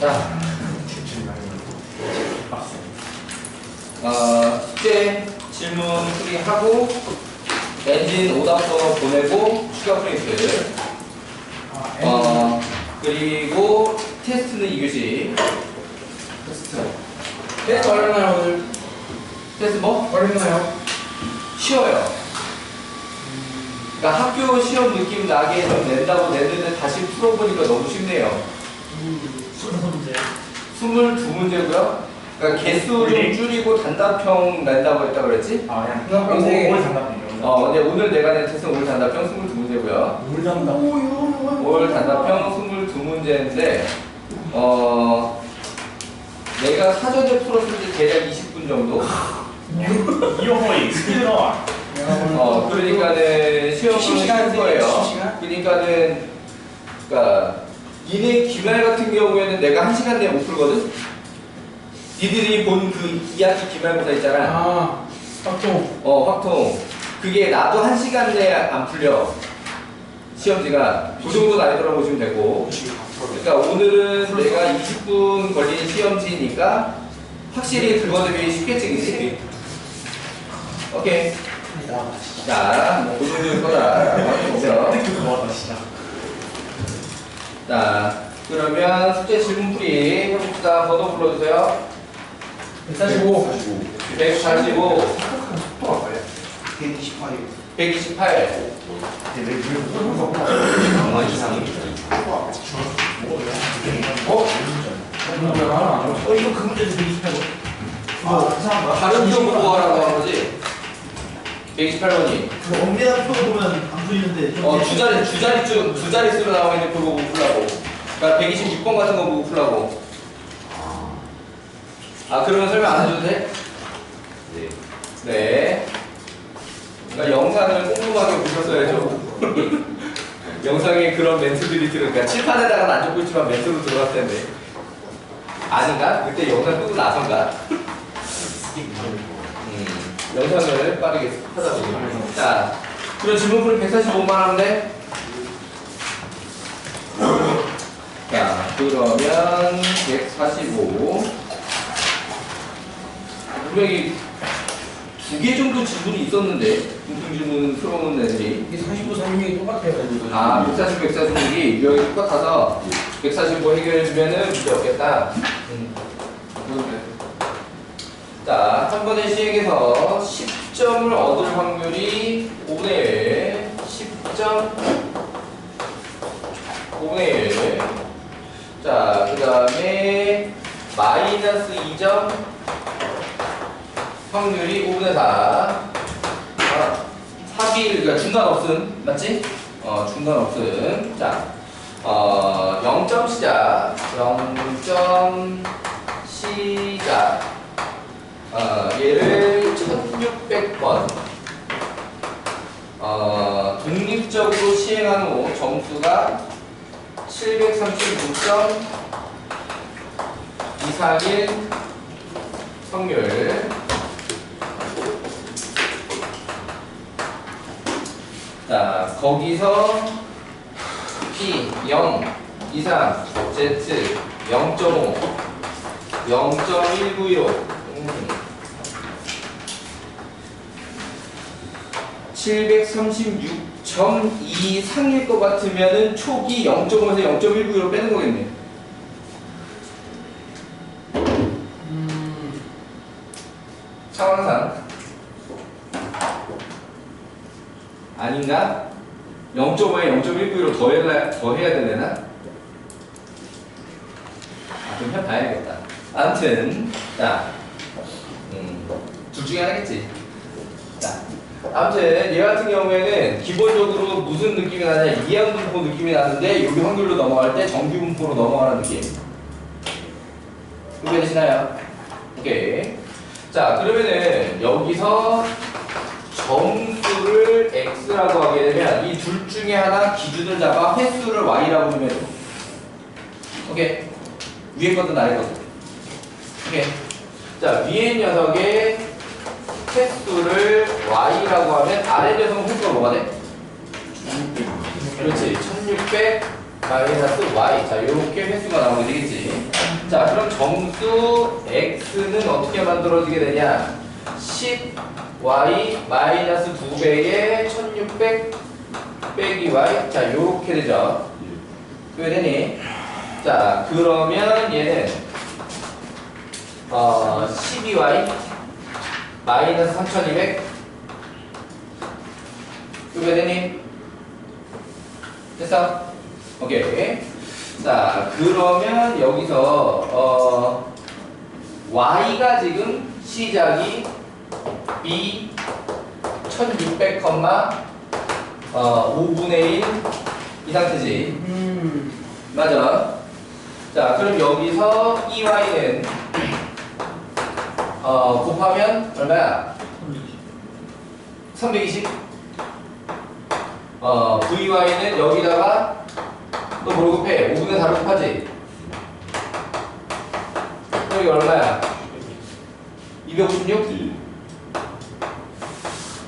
자, 어, 숙제 질문 풀이하고 엔진 오답서 보내고 추가 프린트 어, 그리고 테스트는 2교시 테스트. 테스트 어렵나요 오늘? 테스트 뭐? 어렵나요? 쉬워요 그러니까 학교 시험 느낌 나게 좀 낸다고 냈는데 다시 풀어보니까 너무 쉽네요. 22문제고요 그러니까 개수 좀 줄이고 단답형 낸다고 했다고 그랬지? 아, 그냥 그냥 세 개. 오늘 장답이요. 어, 근데 오늘 내가 낸 테스트는 오늘 단답형 22문제고요 오늘 장답. 오, 이거 올 단답형 22문제인데 어 내가 사전에 풀었을 때 대략 20분 정도 이어허이 스피드런 어 그러니까는 시험을 할 거예요 쉬는 시간? 그러니까는 그러니까 니네 기말 같은 경우에는 내가 한 시간 내에 못 풀거든? 니들이 본그 이야기 기말고사 있잖아. 아, 확통. 어 확통. 그게 나도 한 시간 내에 안 풀려. 시험지가. 그 정도 난이도라고 보시면 되고. 그러니까 오늘은 내가 20분 걸리는 시험지니까 확실히 그거들이 쉽게 찍이지. 오케이. 자, 그 정도일 그거 좋았다 진짜 자, 그러면 숙제 질문 풀이 해봅시다. 번호 불러주세요. 145. 145 128. 128 어? 어, 이거 그 문제도 128번. 아, 다른 점 보고 하라고 한 거지? 128번이. 그 엄밀한 표 보면 안 풀리는데 어, 주자리, 주자리 중, 두 자릿수로 나와 있는 그거 보고 풀라고. 그러니까 126번 같은 거 보고 풀라고. 아, 그러면 설명 안 해줘도 돼? 네. 네. 그러니까 영상을 꼼꼼하게 보셨어야죠. 영상에 그런 멘트들이 들으니까 칠판에다가는 안 적고 있지만 멘트로 들어갔을 텐데. 아닌가? 그때 영상 끄고 나선가? 음, 영상을 빠르게 하다 보면. 자, 그럼 질문풀이 145만 하면 돼? 자, 그러면 145. 분명히 두 개 정도 질문이 있었는데, 공통 질문 풀어놓은 애들이. 이게 45, 36이 똑같아요. 아, 140, 146이 유형이 똑같아서 145 해결해주면은 문제 없겠다. 음. 자, 한 번의 시행에서 10점을 얻을 확률이 5분의 1. 10점 5분의 1. 자, 그 다음에 마이너스 2점 확률이 5분의 4. 아, 합이 그러니까 중간 없음 맞지? 어 중간 없음 자 어, 0점 시작 0점 시작 어, 얘를 1600번. 어, 독립적으로 시행한 후 점수가 736점 이상일 확률. 자, 거기서 P 0 이상, Z 0.5, 0.196, 음. 736점 이상일 것 같으면은 초기 0.5에서 0.196로 빼는 거겠네. 음, 상황상 아닌가? 0.5에 0.196로 더 해야, 더 해야 되려나? 아, 좀 해봐야겠다. 아무튼, 자, 음, 둘 중에 하나겠지. 자, 아무튼, 얘 같은 경우에는 기본적으로 무슨 느낌이 나냐, 이항분포 느낌이 나는데, 여기 확률로 넘어갈 때 정규분포로 넘어가는 느낌. 이해되시나요? 오케이. 자, 그러면은, 여기서 점수를 x라고 하게 되면 이 둘 중에 하나 기준을 잡아 횟수를 y라고 돼. 오케이. 위에 거든 아래 거든. 오케이. 자, 위에 녀석의 횟수를 y라고 하면 아래 녀석 횟수가 뭐가 돼? 그렇지. 1600 마이너스 y. 자, 요렇게 횟수가 나오게 되겠지. 자, 그럼 정수 x는 어떻게 만들어지게 되냐? 10y 마이너스 2배의 1600 빼기 y. 자, 요렇게 되죠. 왜 되니? 자, 그러면 얘는 어, 12y 마이너스 3200왜 되니? 됐어? 오케이. 자, 그러면 여기서 어 y가 지금 시작이 b 1600, 어 5분의 1 이 상태지. 음. 맞아. 자, 그럼 여기서 e y는 어 곱하면 얼마야? 320. 어, VY는 여기다가 또 뭘 곱해? 5분의 4로 곱하지? 여기 얼마야? 256?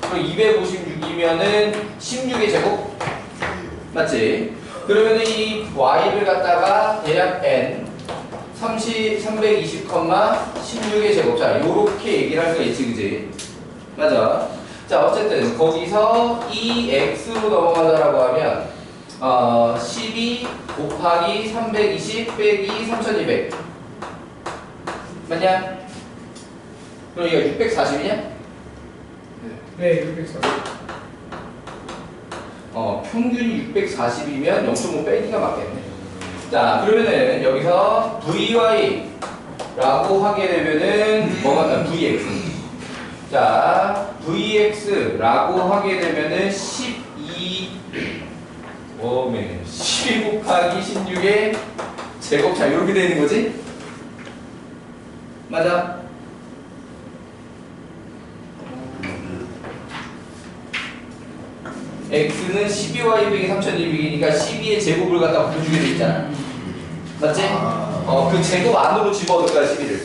그럼 256이면은 16의 제곱? 맞지? 그러면은 이 Y를 갖다가 대략 N 30, 320, 16의 제곱. 자, 요렇게 얘기를 할 수가 있지, 그지? 맞아. 자, 어쨌든 거기서 이 x로 넘어가자라고 하면 어, 12 곱하기 320 빼기 3200 맞냐? 그럼 이거 640이냐? 네, 640. 어, 평균이 640이면 0.5 빼기가 맞겠네. 자, 그러면은 여기서 vy라고 하게 되면은 뭐가 나 vx. 자, vx라고 하게 되면은 12 오메 12 곱하기 16의 제곱 자 이렇게 되는 거지? 맞아? X는 12y 빼기 3200이니까 12의 제곱을 갖다 곱해주게 돼 있잖아. 맞지? 어, 그 제곱 안으로 집어넣을 거야 12를.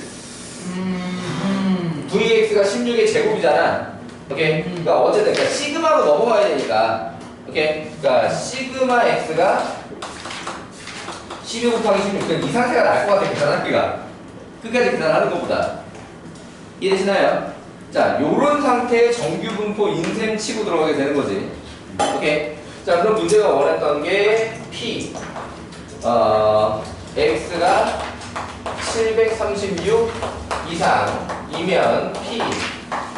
음. vx가 16의 제곱이잖아. 오케이. 그러니까 어쨌든 그러니까 시그마로 넘어가야 되니까. 오케이. 그러니까 시그마 x가 12 곱하기 16. 그이 상태가 날 것 같아 계산하기가. 끝까지 계산하는 것보다. 이해되시나요? 자, 요런 상태의 정규 분포 인셈 치고 들어가게 되는 거지. 오케이. 자, 그럼 문제가 원했던 게 p 어, x가 736 이상이면 p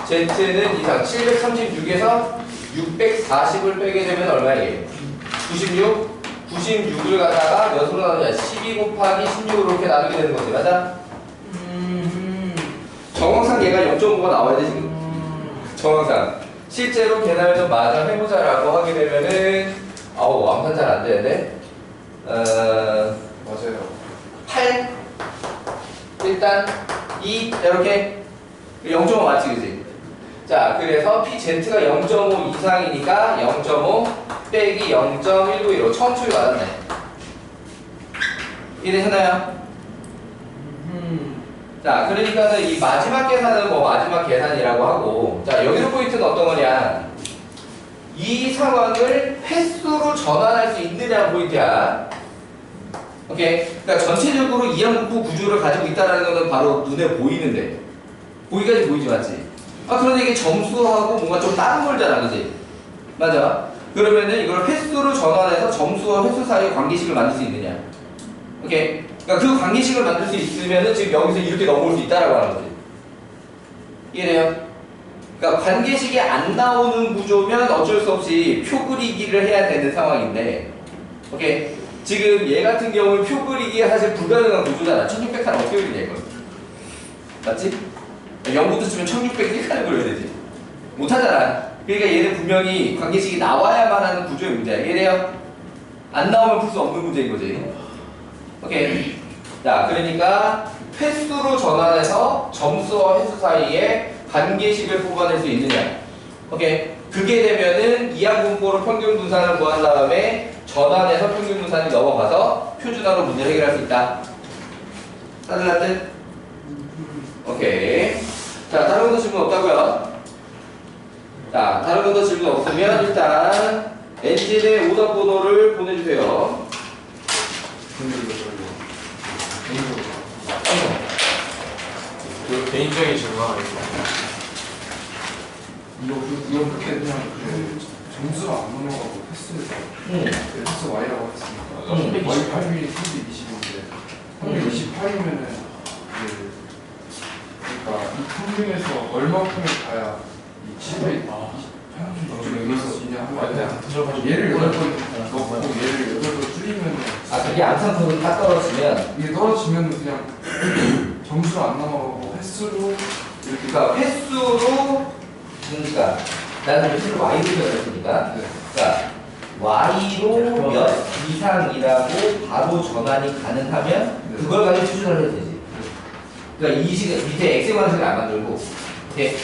z는 이상 736에서 640을 빼게 되면 얼마예요? 96 96을 갖다가 몇으로 나누냐 12 곱하기 16으로 이렇게 나누게 되는 거지 맞아? 음. 정황상 얘가 0.5가 나와야 돼 지금 정황상 실제로 좀 마저 해보자라고 하게 되면은 아우 암산 잘 안 되는데 어 맞아요. 8 일단 2 이렇게 0.5 맞지 그지? 자 그래서 PZ가 0.5 이상이니까 0.5 빼기 0.191로 처음 추이 맞았네 이해되셨나요? 음. 자, 그러니까는 이 마지막 계산은 뭐 마지막 계산이라고 하고, 자, 여기서 포인트는 어떤 거냐? 이 상황을 횟수로 전환할 수 있느냐 포인트야. 오케이. 그러니까 전체적으로 이항분포 구조를 가지고 있다는 거는 바로 눈에 보이는데, 보기까지 보이지 맞지? 아, 그런데 이게 점수하고 뭔가 좀 다른 걸잖아, 그지? 맞아. 그러면은 이걸 횟수로 전환해서 점수와 횟수 사이의 관계식을 만들 수 있느냐? 오케이. 그러니까 그 관계식을 만들 수 있으면은 지금 여기서 이렇게 넘어올 수 있다라고 하는 거지. 이해돼요? 그러니까 관계식이 안 나오는 구조면 어쩔 수 없이 표 그리기를 해야 되는 상황인데, 오케이. 지금 얘 같은 경우는 표 그리기가 사실 불가능한 구조잖아. 1600 하나 어떻게 그리냐 이걸. 맞지? 0부터 치면 1600 1칸을 그려야 되지. 못하잖아. 그러니까 얘는 분명히 관계식이 나와야만 하는 구조의 문제야. 이해돼요? 안 나오면 풀 수 없는 문제인 거지. 오케이. 자, 그러니까 횟수로 전환해서 점수와 횟수 사이에 관계식을 뽑아낼 수 있느냐. 오케이. 그게 되면은 이항분포로 평균 분산을 구한 다음에 전환해서 평균 분산이 넘어가서 표준화로 문제를 해결할 수 있다. 따뜻따뜻? 오케이. 자, 다른 것도 질문 없다고요? 자, 다른 것도 질문 없으면 일단 엔진의 오답 번호를 보내주세요. 근데 이거 저기 개인적으로 그 개인적인 질문 하나 있어. 이거 그- 이거 그렇게 그냥 그 점수가 안 넘어가고 패스 응. 패스 Y라고 했으니까 응. Y 8mm 320인데 328이면은 그 그러니까 이 평균에서 얼마큼을 가야 이 700 평균 여기서 이냐 하면 얘를 여덟 번 넣고 얘를 여덟 번 줄이면은 아 그게 암산품이 딱 떨어지면 이게 떨어지면 그냥 점수가 안 남아가고 횟수로 그러니까 횟수로 그러니까 나는 횟수로 y로 표현했으니까 네. 그러니까 y로 몇 이상이라고 바로 전환이 가능하면 네. 그걸 가지고 추준을 해도 되지. 그러니까 이 식, 밑에 x에 관한 식을 안 만들고 이렇게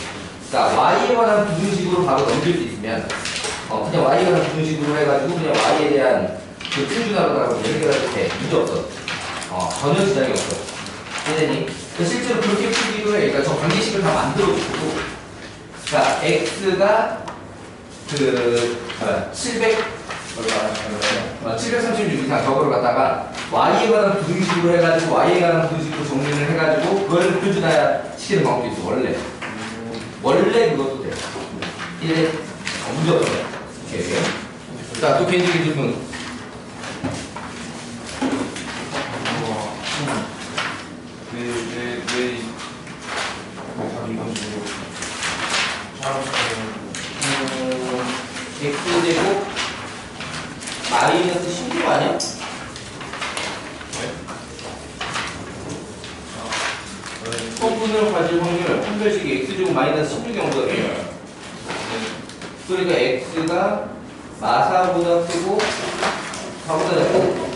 그러니까 y에 관한 부등식으로 바로 넘길 수 있으면 어, 그냥 y에 관한 부등식으로 해가지고 그냥 y에 대한 그 충준하라고 얘기해도 돼. 문제 없어. 어, 전혀 지장이 없어. 그 실제로 그렇게 풀기로 해. 그러니까 저 관계식을 다 만들어주고. 자, x가 그 뭐야, 700 얼마 736 이상 저거를 갖다가 y에 관한 부등식으로 해가지고 y에 관한 부등식으로 정리를 해가지고 그걸 표준화 시키는 방법도 있어 원래. 원래 그것도 돼. 이제 어, 문제 없어 오케이 자 또 개인적인 질문 왜왜왜 답이 이건 뭐 잘하시는 음, x제곱 마이너스 16 아니야? 성분을 가질 확률 한 별씩이 x제곱 마이너스 16 정도가 돼요. 그러니까 x가 마사보다 크고 4보다 작고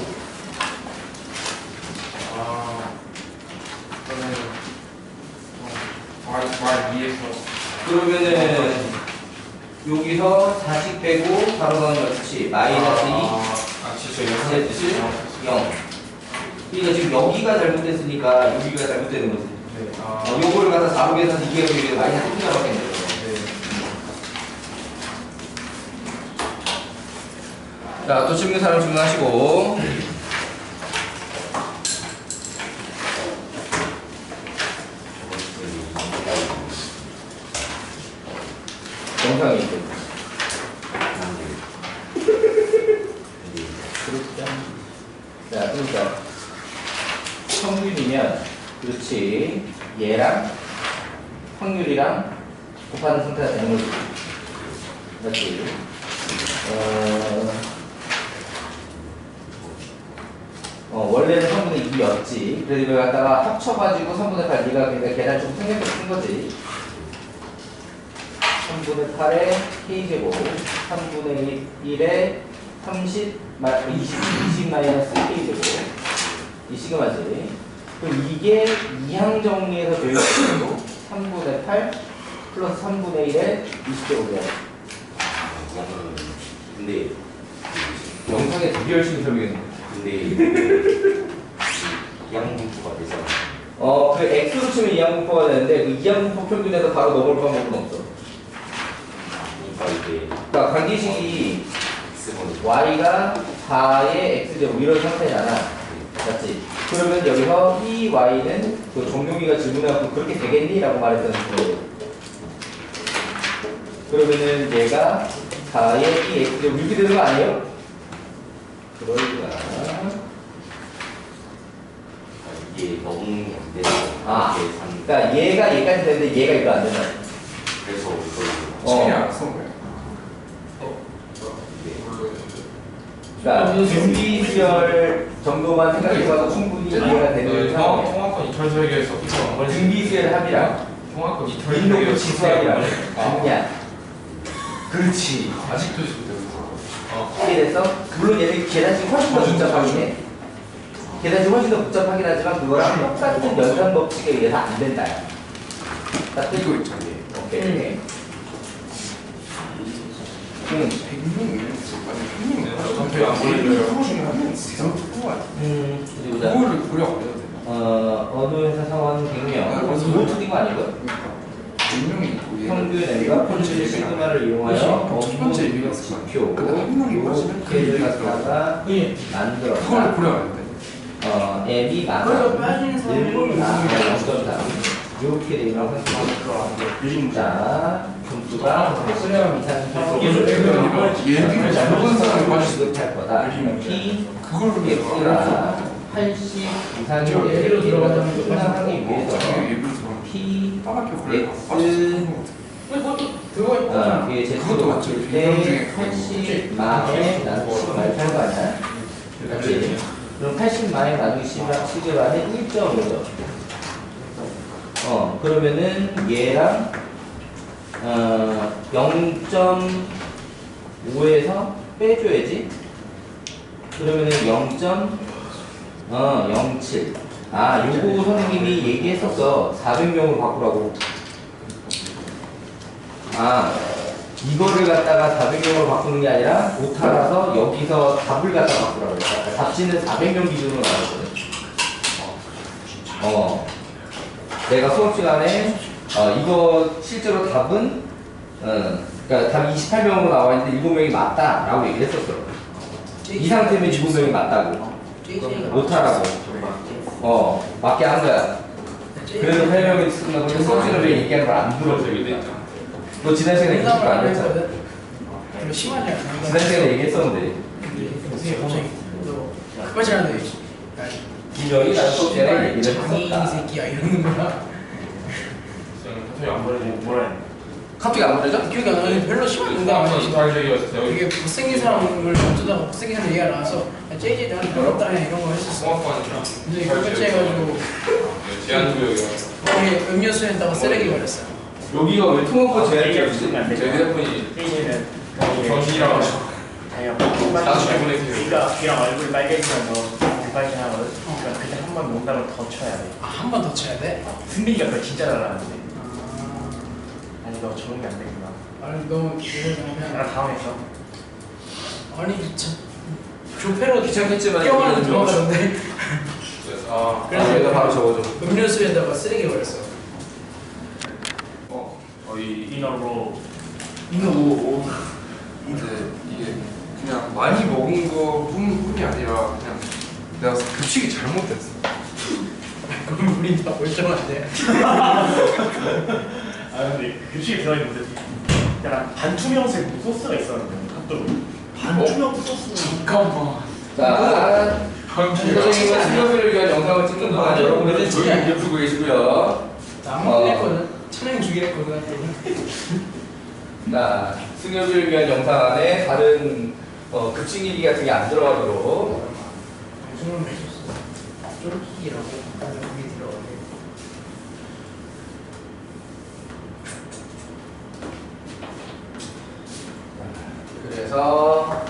아 그러면은 여기서 40 빼고 바로 가는 몇이 마이너스 2아 진짜 Z 0 그러니까 지금 여기가 잘못됐으니까 여기가 잘못되는 거지. 네. 아, 어, 요거를 갖다 4로 계산해서 이게 여기 마이너스 1가 바뀌는 거죠 네. 자, 또 질문 사람 질문하시고. 영상이 있고. 자, 그러니까 평균이면 그렇지 얘랑 확률이랑 곱하는 상태가 되는 거지. 맞지? 어, 어, 원래는 3분의 2였지. 그래서 이걸 갖다가 합쳐가지고 3분의 8, 네가 그러니까 계단 좀 생각해 쓴 거지. 3분의 8에 k제곱, 3분의 1에 30, 마, 20, 20 마이너스 k제곱. 이 시그마지. 그럼 이게 이항 정리해서 되어 있고 3분의 8 플러스 3분의 1에 20제곱이야. 근데 영상에 되게 열심히 설명했는데. 근데 양분포가 돼서 어, 그 X로 치면 이항분포가 되는데 그 이항분포 평균에서 바로 넘어올 방법은 없어. 그러니까 이게 그러니까 관계식이 Y가 4의 X제곱 이런 상태잖아. 맞지? 그러면 여기서 이 Y는 그 정용이가 질문해갖고 그렇게 되겠니? 라고 말했던 거예요. 그러면은 얘가 4의 이 X제곱 이렇게 되는 거 아니에요? 그러니까 이게 너무 안돼서 아. 그러니까 얘가 얘까지 되는데 얘가 이거 안 된다. 그래서 이걸 어. 안 써온 거예요. 그러니까 준비 시절 정도만 생각해봐도 충분히 이해가 되는 상황이야. 통합권 이탈 설계에서 등비 수열 합이랑 통합권 이탈 설계에서 지수합이랑 아, 그냥 그렇지 아직도 있어요. 이해됐어? 물론 얘는 계단식 훨씬 더 복잡하긴 해 계단식 훨씬 더 복잡하긴 하지만 그거랑 똑같은 연산 법칙에 의해서 안 된다 딱 이거 있잖아요. 오케이. 음. 오케이 응. 100명 어차피 안 걸려요. 음. 어디 보자. 그거를 고려 안 해도 돼요. 어, 어느 회사 사원 100명 그거 틀린 거 아니고요? 그러니까 100명이 평균 N과 폰트 시그마를 이용하여 첫 번째 의미가 지표 의미가 갖다가 예. 그걸 만들었다. 고려 안 사람이 1분 4, 0.4. 이렇게 상태. 자, 점수가 수렴 이상 얘는 잘못한 사람이. 지급할 거다. P 그걸 왜 X가 80 이상의 예를 충당하기 위해서. P. X 들어가 어. 뒤에 제수로 중에 때80 만에 나누기 10을 할거 아니야? 그렇지? 그럼 80 만에 나누기 10을 10을 안에 1.5죠. 어, 그러면은 얘랑 어, 0.5에서 빼줘야지. 그러면은 0. 어, 07. 아, 요거 선생님이 얘기했었어. 400명으로 바꾸라고. 아, 이거를 갖다가 400명으로 바꾸는 게 아니라 오타라서 여기서 답을 갖다 바꾸라고 그랬다. 답지는 400명 기준으로 나왔거든. 어. 내가 수업 시간에 어, 이거 실제로 답은 어, 그러니까 답이 28명으로 나와 있는데 7명이 맞다라고 얘기를 했었어. 이 상태면 7명이 맞다고. 오타라고. 어, 맞게 한 거야. 그래서 8명이 쓴다고 수업 시간에 왜 얘기하는 걸 안 들었어. 너 지난 시간에 얘기 공감을 안안 했잖아. 했거든. 별로 심하지 않아. 지난 시간에 얘기했었는데. 어떻게 갑자기 너 않아 너 김정이 난 수업 시간에 얘기를 장애인 했었다. 새끼야 이러는 거야. 선생님 안 보내주고 뭐라 했나? 갑자기 안 보내죠? 기억이 안 나는데 별로 심한 농담 아니지. 이탈적이었어요. 이게 못생긴 사람을 어쩌다가 못생긴 사람 얘기가 나와서 JJ 나한테 해 이런 거 했었어. 근데 그같이 해가지고 제한 구역이랑 거기 음료수에다가 쓰레기 버렸어. 여기가 왜 통합부 제한이었지? 제 휴대폰이 삐지는 정신이랑 나중에 보내세요. 그러니까 걔랑 얼굴 빨개지면 너 불빨개 하거든. 그러니까 그때 한 번 농담을 더 쳐야 돼. 아, 한 번 더 쳐야 돼? 승빈이가 그거 진짜 잘하는데. 아, 아니 너 적응이 안 되구나. 아니 너 이거 그냥 나 다음에 써. 아니 저 조패로 귀찮겠지만 뛰어가는 들어가던데 아 그래서 내가 바로 적어줘. 음료수에다가 쓰레기 버렸어. 어, 어, 이 이너로 이거 뭐? 근데 이게 그냥 많이 먹은 거 뿐- 뿐이 아니라 그냥 내가 급식이 잘못됐어. 그럼 우린 다 멀쩡한데. 아 근데 급식에 들어있는데 약간 반투명색 소스가 있었는데 핫도그. 반투명 소스. 잠깐만. 자, 선생님은 수업을 위한 영상을 찍는 동안 여러분들은 조용히 읽고 계시고요. 나만 어. 했거든. 찬양 주기로 했거든. 자, 승엽을 위한 영상 안에 다른 어, 급식 얘기 같은 게 안 들어가도록 방송을 해줬어. 쫄기라고. 근데 거기 들어가게. 그래서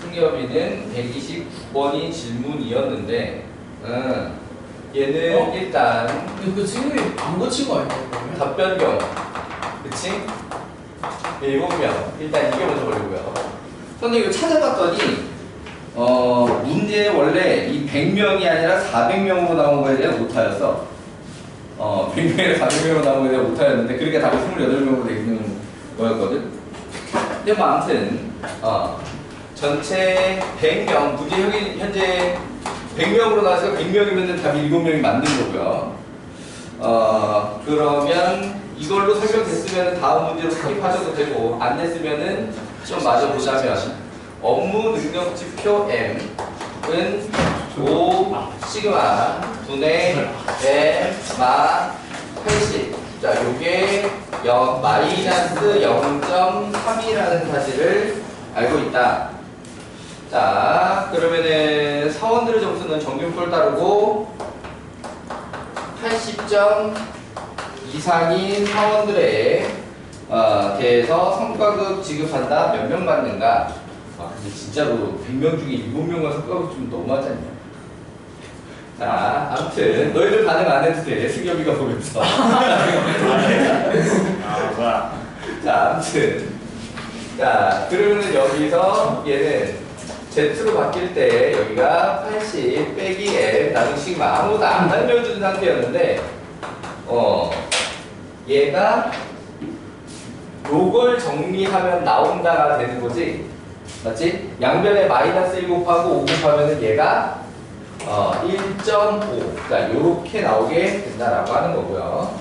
승엽이는 129번이 질문이었는데 음, 얘는 어? 일단 근데 그 친구이 안 고친 거 아니야? 그러면? 답변경 그치? 일곱 명 일단 이게 먼저 걸리고요 선생님 이거 찾아봤더니 어 문제 원래 이 100명이 아니라 400명으로 나온 거에 대한 오타였어 어 100명이나 400명으로 나온 거에 대한 오타였는데 그렇게 답이 28명으로 돼 있는 거였거든 근데 뭐 아무튼 어 전체 100명 문제 현재 100명으로 나와서 100명이면 답이 7명이 맞는 거고요 어 그러면 이걸로 설명됐으면 다음 문제로 스킵하셔도 되고 안 됐으면은 좀 맞아보자면 업무 능력지표 M은 5 시그마 분의 M 마 80. 자, 요게 영, 마이너스 0.3이라는 사실을 알고 있다. 자, 그러면은 사원들의 점수는 정규표를 따르고 80점 이상인 사원들에 어, 대해서 성과급 지급한다 몇 명 받는가? 아 근데 진짜로 100명 중에 7명만 성과급 좀 너무하지 않냐? 자 아무튼 너희들 반응 안 해도 돼 승엽이가 보면서 아 뭐야? 자 아무튼 자 그러면은 여기서 얘는 Z로 바뀔 때 여기가 80 빼기 M 나누기 시그마 아무도 안 알려준 상태였는데 어 얘가 요걸 정리하면 나온다가 되는 거지 맞지? 양변에 마이너스 1 곱하고 5 곱하면은 얘가 어, 1.5. 자, 요렇게 나오게 된다라고 하는 거고요.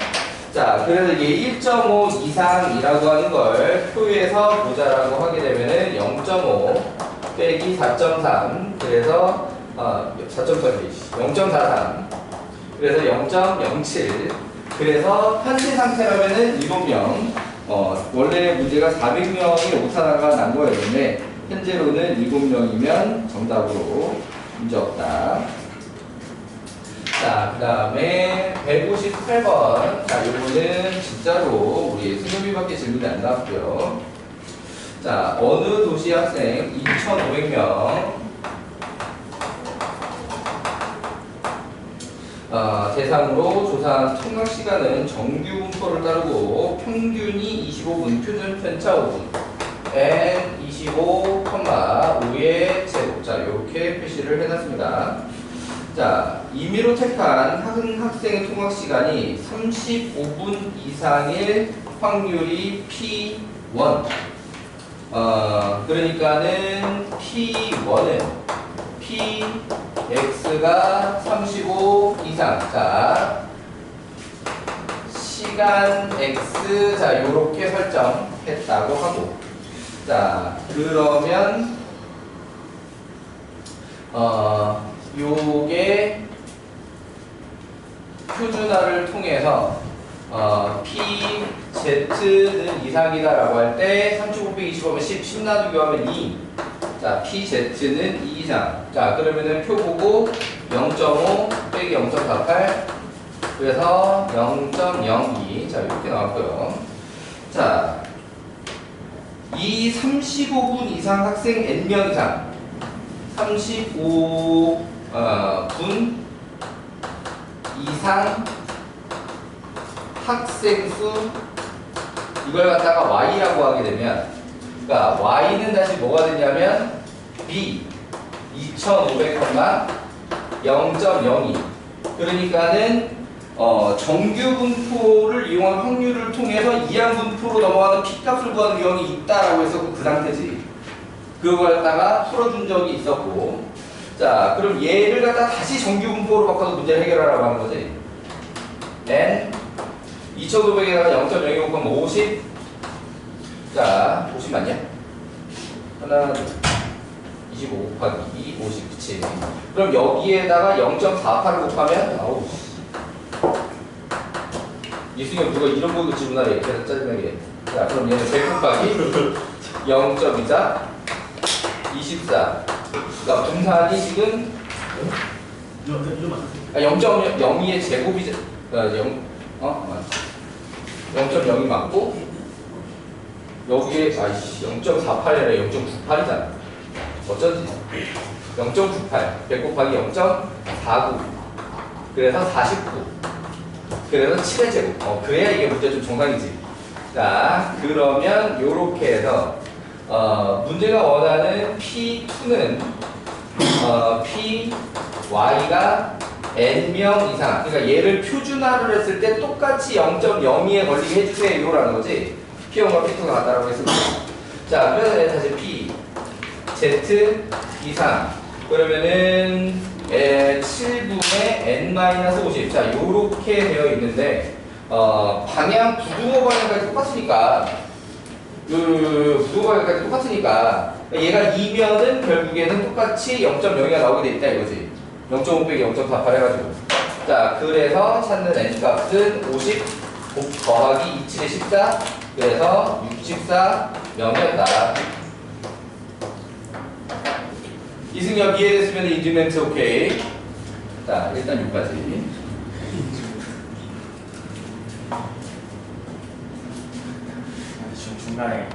자, 그래서 이게 1.5 이상이라고 하는 걸 표에서 보자라고 하게 되면은 0.5 빼기 4.3. 그래서, 어, 4.3, 0.43. 그래서 0.07. 그래서 현재 상태라면은 7명. 어, 원래 문제가 400명이 오타나가 난 거였는데, 현재로는 7명이면 정답으로 문제 없다. 자, 그 다음에 158번. 자, 요거는 진짜로 우리 승엽이밖에 질문이 안 나왔고요. 자, 어느 도시 학생 2,500명 어, 대상으로 조사한 통학 시간은 정규 분포를 따르고 평균이 25분, 표준 편차 5분, n 25, 5의 제곱. 자, 이렇게 표시를 해놨습니다. 자, 임의로 택한 학, 학생의 통학 시간이 35분 이상일 확률이 P1. 어, 그러니까는 P1은 PX가 35 이상. 자, 시간 X. 자, 요렇게 설정했다고 하고. 자, 그러면, 어, 요게 표준화를 통해서 어, PZ는 이상이다라고 할 때 35, 125면 10, 10 나누기 하면 2. 자, PZ는 2 이상. 자, 그러면은 표 보고 0.5 빼기 0.48. 그래서 0.02. 자, 이렇게 나왔고요. 자, 이 35분 이상 학생 N명 이상. 35 어, 분 이상 학생 수. 이걸 갖다가 y라고 하게 되면 그러니까 y는 다시 뭐가 되냐면 b 2,500,0.02 그러니까는 어, 정규 분포를 이용한 확률을 통해서 이항 분포로 넘어가는 p 값을 구하는 경우가 있다라고 해서 그 상태지. 그걸 갖다가 풀어준 적이 있었고. 자 그럼 얘를 갖다 다시 정규 분포로 바꿔서 문제를 해결하라고 하는 거지. N 2500에다가 0.02 곱하면 50 자, 50 맞냐? 하나 25 곱하기 2 50 그치 그럼 여기에다가 0.48을 곱하면 아우 씨. 이승엽 누가 이런 거도 질문하래 계속 짜증나게 자 그럼 얘는 100 곱하기 0.24 24 그러니까 분산이 지금 이거 이거 맞았어요. 아, 0.02의 제곱이 제- 어, 0, 어? 0.0이 맞고 여기에 아이씨 0.48이라 0.98이잖아. 어쩐지. 0.98 100 곱하기 0.49 그래서 49 그래서 7의 제곱. 어, 그래야 이게 문제 좀 정상이지. 자 그러면 요렇게 해서 어, 문제가 원하는 P2는 어, P y가 n명 이상 그러니까 얘를 표준화를 했을 때 똑같이 0.02에 걸리게 해주세요 라는 거지. P1과 P2가 같다라고 했습니다. 자 그래서 얘 다시 P. Z 이상. 그러면은 에, 7분의 n-50 자 요렇게 되어 있는데 어, 방향 부등호 방향까지 똑같으니까 그 부등호 방향까지 똑같으니까 얘가 2면은 결국에는 똑같이 0.02가 나오게 돼 있다 이거지 0.5 빼기 0.48 해가지고. 자 그래서 찾는 n값은 50 곱- 더하기 27의 14 그래서 64 명이었다. 이승엽 이해됐으면 인증멘트 오케이. 자 일단 여기까지. 지금 중간에